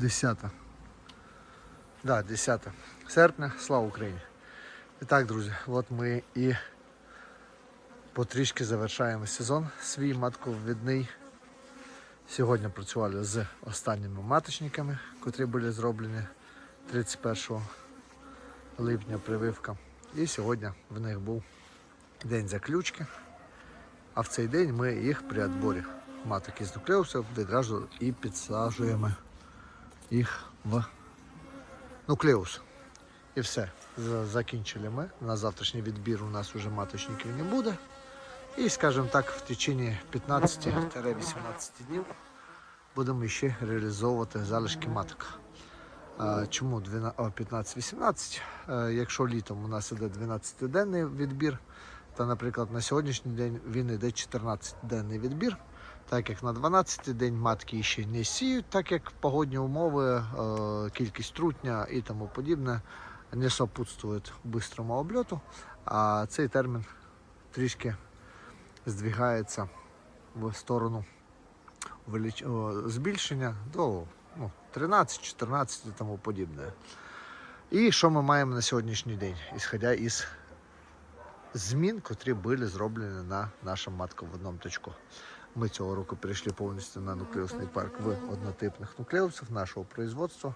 Друзі, вітаю. 10. Да, 10 серпня. Слава Україні. І так, друзі, от ми і потрішки завершаємо сезон свій матковідний. Сьогодні працювали з останніми маточниками, котрі були зроблені 31 липня прививка. І сьогодні в них був день заключки. А в цей день ми їх при відборі маток із нуклеусів відразу і підсаджуємо їх в нуклеус. І все. Закінчили ми. На завтрашній відбір у нас вже маточників не буде. І, скажімо так, в течение 15-18 днів будемо ще реалізовувати залишки маток. Чому 15-18? Е, Якщо літом у нас іде 12-денний відбір, то, наприклад, на сьогоднішній день він іде 14-денний відбір, так як на 12-й день матки ще не сіють, так як погодні умови, е, кількість трутня і тому подібне не сопутствують бистрому обльоту, а цей термін трішки здвигається в сторону збільшення до ну, 13-14 і тому подібне. І що ми маємо на сьогоднішній день, ісходя із змін, котрі були зроблені на нашому матководному точку. Ми цього року перейшли повністю на нуклеусний парк в однотипних нуклеусів нашого производства.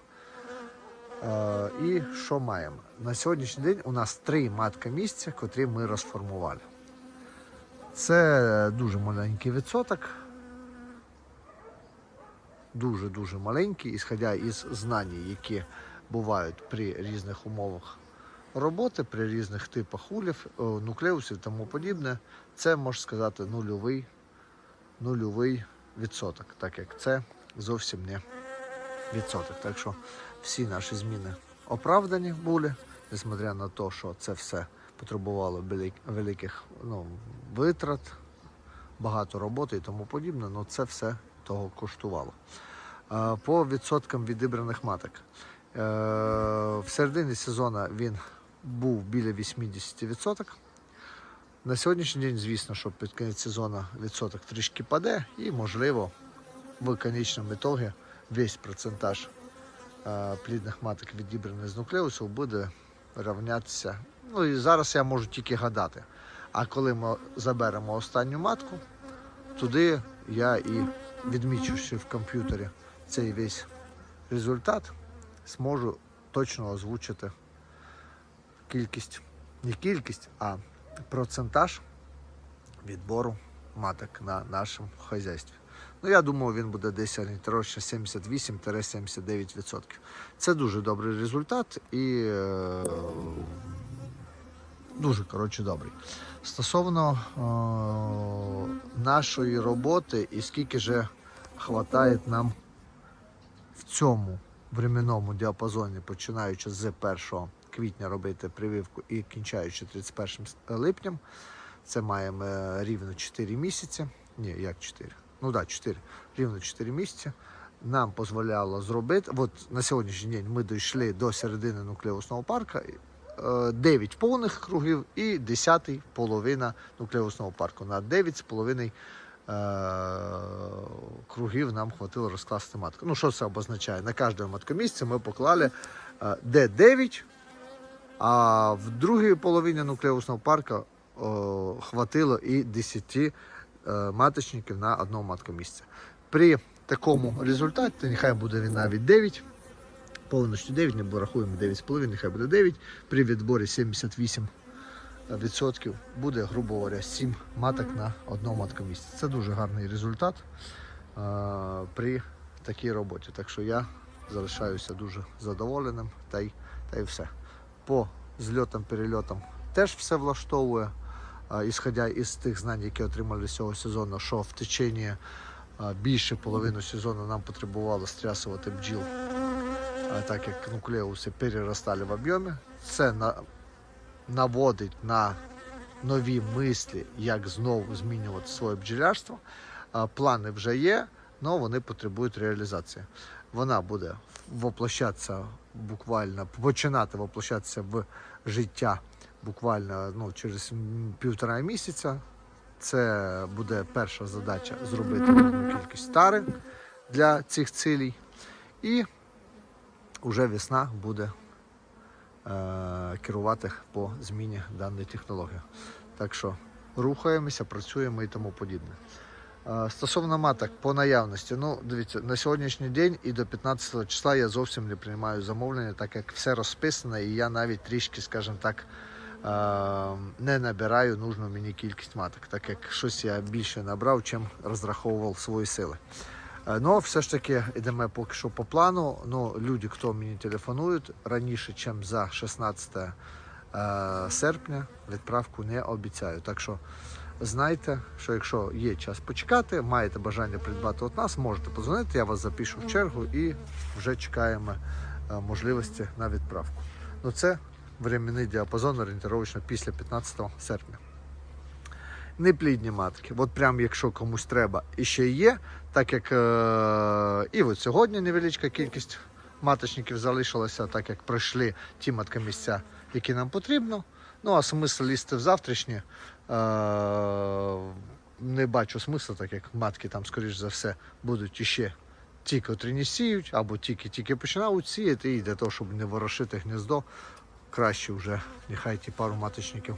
Е, і що маємо? На сьогоднішній день у нас три матка місця, котрі ми розформували. Це дуже маленький відсоток. Дуже-дуже маленький, ісходя із знань, які бувають при різних умовах роботи, при різних типах улів, нуклеусів і тому подібне. Це можна сказати нульовий, нульовий відсоток, так як це зовсім не відсоток. Так що всі наші зміни оправдані були, несмотря на те, що це все потребувало великих ну, витрат, багато роботи і тому подібне, але це все того коштувало. По відсоткам відібраних маток. Е, В середині сезону він був біля 80%. На сьогоднішній день, звісно, що під кінець сезону відсоток трішки паде, і, можливо, в конечному ітогі весь процентаж е, плідних маток, відібраних з нуклеусів, буде рівнятися. Ну і зараз я можу тільки гадати. А коли ми заберемо останню матку, туди я і відмічивши в комп'ютері цей весь результат, зможу точно озвучити кількість, не кількість, а процентаж відбору маток на нашому хазяйстві. Ну, я думаю, він буде десь орієнтировочно 78-79%. Це дуже добрий результат і е, дуже коротше добрий. Стосовно е, нашої роботи і скільки же хватає нам в цьому временному діапазоні, починаючи з 1 квітня робити прививку і кінчаючи 31 липнем, це маємо е, рівно 4 місяці. Ні, як 4? Ну так, да, 4. Рівно 4 місяці. Нам дозволяло зробити. От на сьогоднішній день ми дійшли до середини нуклеусного парка. 9 повних кругів і 10 половина нуклеусного парку. На 9,5 е, кругів нам хватило розкласти матку. Ну, що це обозначає? На кожному маткомісці ми поклали е, Д9, а в другій половині нуклеусного парку о, хватило і 10 е, маточників на одному маткомісці. При такому результаті, нехай буде він навіть 9, повністю 9, не рахуємо 9,5, нехай буде 9, при відборі 78 відсотків буде, грубо говоря, 7 маток на одному маткомісці. Це дуже гарний результат е, при такій роботі. Так що я залишаюся дуже задоволеним та й, та й все. По зльотам, перельотам теж все влаштовує, ісходя із тих знань, які отримали з цього сезону, що в течение більше половини сезону нам потребувало стрясувати бджіл, так як нуклеуси переростали в об'ємі. Це на, наводить на нові мислі, як знову змінювати своє бджолярство. Плани вже є, але вони потребують реалізації. Вона буде воплощатися буквально, починати воплощатися в життя буквально ну, через півтора місяця. Це буде перша задача зробити кількість тари для цих цілей. І вже весна буде е, керувати по зміні даної технології. Так що рухаємося, працюємо і тому подібне. Стосовно маток по наявності, ну дивіться, на сьогоднішній день і до 15 числа я зовсім не приймаю замовлення, так як все розписано, і я навіть трішки, скажімо так, не набираю нужну мені кількість маток, так як щось я більше набрав, чим розраховував свої сили. Ну, все ж таки йдемо поки що по плану. Ну, люди, хто мені телефонують раніше, ніж за 16 е, серпня, відправку не обіцяю. Так що знайте, що якщо є час почекати, маєте бажання придбати від нас, можете подзвонити, я вас запишу в чергу і вже чекаємо е, можливості на відправку. Ну, це временний діапазон орієнтировочно після 15 серпня. Неплідні матки. От прям якщо комусь треба і ще є, так як е, і от сьогодні невеличка кількість маточників залишилася, так як пройшли ті маткомісця, які нам потрібно. Ну а смисл лізти в завтрашнє е, не бачу смислу, так як матки там, скоріш за все, будуть іще ті, котрі не сіють, або тільки-тільки починають сіяти, і для того, щоб не ворошити гніздо, краще вже нехай ті пару маточників,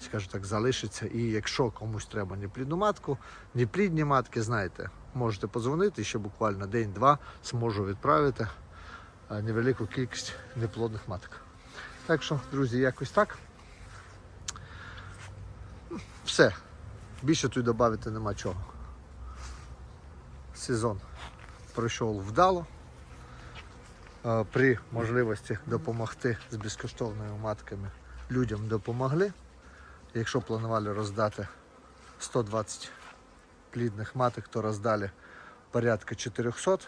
скажу так, залишиться. І якщо комусь треба неплідну матку, неплідні матки, знаєте, можете подзвонити, ще буквально день-два зможу відправити невелику кількість неплодних маток. Так що, друзі, якось так. Все. Більше тут додати нема чого. Сезон пройшов вдало. Е, При можливості допомогти з безкоштовними матками людям допомогли. Якщо планували роздати 120 плідних маток, то роздали порядка 400.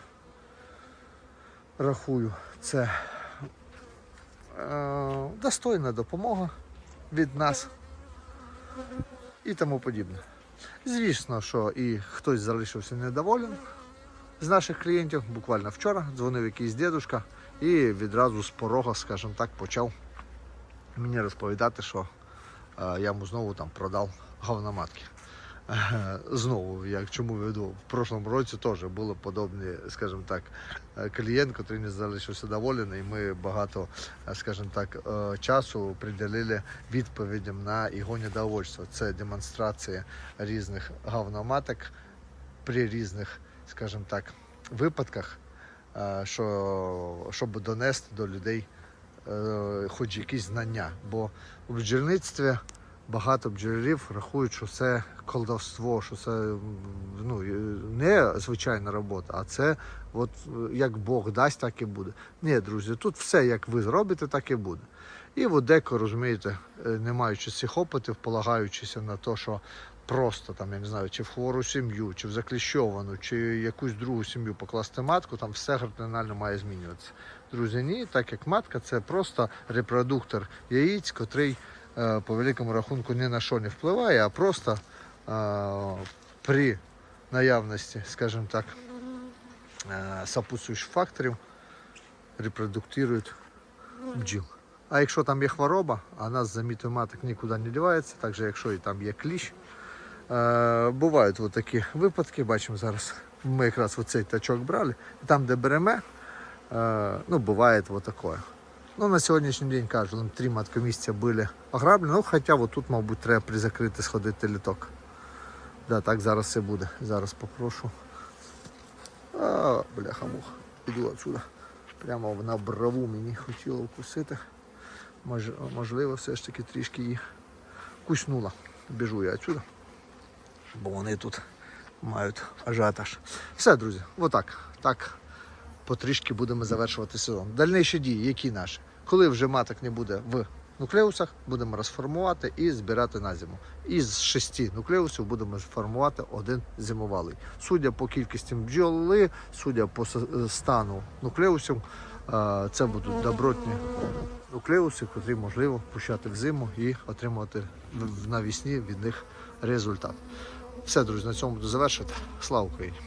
Рахую, це е, достойна допомога від нас і тому подібне. Звісно, що і хтось залишився недоволен з наших клієнтів. Буквально вчора дзвонив якийсь дідушка і відразу з порога, скажімо так, почав мені розповідати, що е, я йому знову там продав говноматки. Знову, як чому веду, в прошлому році теж були подобні, скажімо так, е, клієнт, який не залишився доволений. Ми багато, е, скажімо так, е, часу приділили відповідям на його недовольство. Це демонстрація різних говноматок при різних, скажімо так, випадках, що, щоб донести до людей хоч якісь знання. Бо у бджільництві багато бджолярів рахують, що це колдовство, що це ну, не звичайна робота, а це от як Бог дасть, так і буде. Ні, друзі, тут все як ви зробите, так і буде. І от деко, розумієте, е, не маючи цих опитів, полагаючися на те, що просто там, я не знаю, чи в хвору сім'ю, чи в закліщовану, чи якусь другу сім'ю покласти матку, там все кардинально має змінюватися. Друзі, ні, так як матка це просто репродуктор яїць, котрий по великому рахунку ні на що не впливає, а просто е, при наявності, скажімо так, е, сопутствуючих факторів репродуктують бджіл. А якщо там є хвороба, а нас замітою маток нікуди не дівається, також якщо і там є кліщ, е, бувають от такі випадки, бачимо зараз. Ми якраз оцей тачок брали, там, де беремо, е, ну, буває таке. Ну, на сьогоднішній день кажу, там три маткомісця були ограблені, ну, хоча от тут, мабуть, треба призакрити, сходити літок. Да, так зараз все буде. Зараз попрошу. А, бляха муха. Іду отсюда. Прямо на брову мені хотіло вкусити. Мож, можливо, все ж таки трішки її куснула. Біжу я отсюда. Бо вони тут мають ажіотаж. Все, друзі, отак. Так потрішки будемо завершувати сезон. Дальніші дії, які наші? Коли вже маток не буде в нуклеусах, будемо розформувати і збирати на зиму. Із шести нуклеусів будемо формувати один зимовалий. Судя по кількості бджоли, судя по стану нуклеусів, е, це будуть добротні нуклеуси, котрі можливо пущати в зиму і отримувати навесні від них результат. Все, друзі, на цьому буду завершити. Слава Україні!